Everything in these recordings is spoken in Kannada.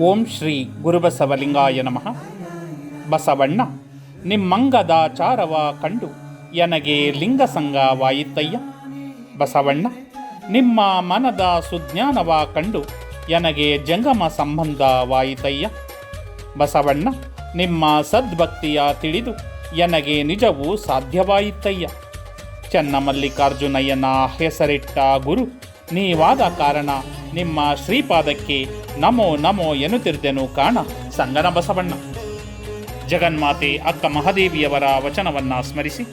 ಓಂ ಶ್ರೀ ಗುರುಬಸವಲಿಂಗಾಯ ನಮಃ. ಬಸವಣ್ಣ ನಿಮ್ಮಂಗದ ಚಾರವ ಕಂಡು ಎನಗೆ ಲಿಂಗಸಂಗವಾಯಿತಯ್ಯ. ಬಸವಣ್ಣ, ನಿಮ್ಮ ಮನದ ಸುಜ್ಞಾನವ ಕಂಡು ಎನಗೆ ಜಂಗಮ ಸಂಬಂಧವಾಯಿತಯ್ಯ. ಬಸವಣ್ಣ, ನಿಮ್ಮ ಸದ್ಭಕ್ತಿಯ ತಿಳಿದು ಎನಗೆ ನಿಜವೂ ಸಾಧ್ಯವಾಯಿತಯ್ಯ. ಚನ್ನಮಲ್ಲಿಕಾರ್ಜುನಯ್ಯನ ಹೆಸರಿಟ್ಟ ಗುರು. ನೀವಾದ ಕಾರಣ ನಿಮ್ಮ ಶ್ರೀಪಾದಕ್ಕೆ ನಮೋ ನಮೋ ಎನ್ನುತ್ತಿರ್ದೆನು ಕಾಣ. ಸಂಗನ ಬಸವಣ್ಣ. ಜಗನ್ಮಾತೆ ಅಕ್ಕ ಮಹಾದೇವಿಯವರ ವಚನವನ್ನ ಸ್ಮರಿಸಿ.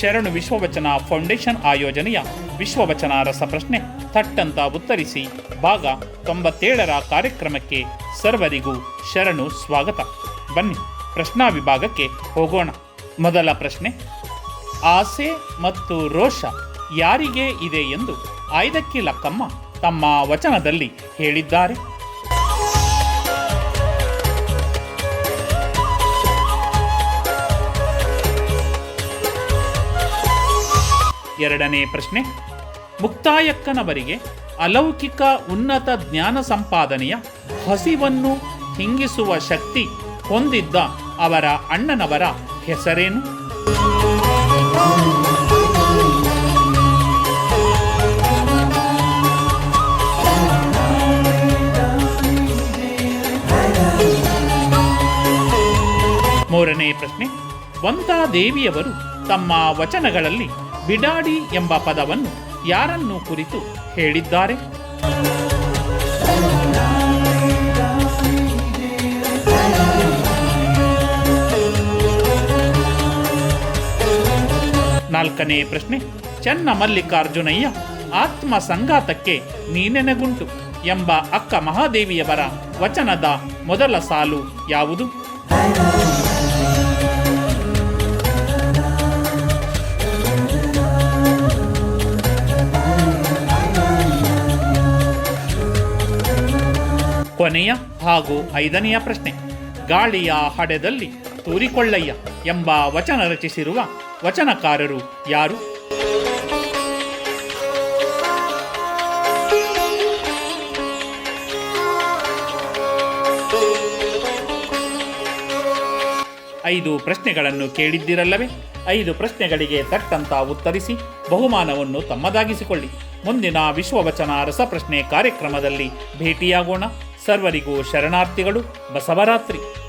ಶರಣು ವಿಶ್ವವಚನ ಫೌಂಡೇಶನ್ ಆಯೋಜನೆಯ ವಿಶ್ವವಚನ ರಸಪ್ರಶ್ನೆ ಥಟ್ಟಂತ ಉತ್ತರಿಸಿ. ಭಾಗ ತೊಂಬತ್ತೇಳರ ಕಾರ್ಯಕ್ರಮಕ್ಕೆ ಸರ್ವರಿಗೂ ಶರಣು ಸ್ವಾಗತ. ಬನ್ನಿ, ಪ್ರಶ್ನಾ ವಿಭಾಗಕ್ಕೆ ಹೋಗೋಣ. ಮೊದಲ ಪ್ರಶ್ನೆ ಆಸೆ ಮತ್ತು ರೋಷ ಯಾರಿಗೆ ಇದೆ ಎಂದು ಆಯ್ದಕ್ಕಿ ಲಕ್ಕಮ್ಮ ತಮ್ಮ ವಚನದಲ್ಲಿ ಹೇಳಿದ್ದಾರೆ. ಎರಡನೇ ಪ್ರಶ್ನೆ, ಮುಕ್ತಾಯಕ್ಕನವರಿಗೆ ಅಲೌಕಿಕ ಉನ್ನತ ಜ್ಞಾನ ಸಂಪಾದನೆಯ ಹಸಿವನ್ನು ಹಿಂಗಿಸುವ ಶಕ್ತಿ ಹೊಂದಿದ್ದ ಅವರ ಅಣ್ಣನವರ ಹೆಸರೇನು? ಮೂರನೇ ಪ್ರಶ್ನೆ. ವಂತಾದೇವಿಯವರು ತಮ್ಮ ವಚನಗಳಲ್ಲಿ ಬಿಡಾಡಿ ಎಂಬ ಪದವನ್ನು ಯಾರನ್ನು ಕುರಿತು ಹೇಳಿದ್ದಾರೆ? ನಾಲ್ಕನೇ ಪ್ರಶ್ನೆ, ಚೆನ್ನ ಮಲ್ಲಿಕಾರ್ಜುನಯ್ಯ ಆತ್ಮ ಸಂಘಾತಕ್ಕೆ ನೀನೆನೆಗುಂಟು ಎಂಬ ಅಕ್ಕ ಮಹಾದೇವಿಯವರ ವಚನದ ಮೊದಲ ಸಾಲು ಯಾವುದು? ಕೊನೆಯ ಹಾಗೂ ಐದನೆಯ ಪ್ರಶ್ನೆ, ಗಾಳಿಯ ಹಡೆದಲ್ಲಿ ತೂರಿಕೊಳ್ಳಯ್ಯ ಎಂಬ ವಚನ ರಚಿಸಿರುವ ವಚನಕಾರರು ಯಾರು? ಐದು ಪ್ರಶ್ನೆಗಳನ್ನು ಕೇಳಿದ್ದಿರಲ್ಲವೇ? ಐದು ಪ್ರಶ್ನೆಗಳಿಗೆ ತಕ್ಕಂತ ಉತ್ತರಿಸಿ, ಬಹುಮಾನವನ್ನು ತಮ್ಮದಾಗಿಸಿಕೊಳ್ಳಿ. ಮುಂದಿನ ವಿಶ್ವವಚನ ರಸಪ್ರಶ್ನೆ ಕಾರ್ಯಕ್ರಮದಲ್ಲಿ ಭೇಟಿಯಾಗೋಣ. ಸರ್ವರಿಗೂ ಶರಣಾರ್ಥಿಗಳು, ಬಸವರಾತ್ರಿ.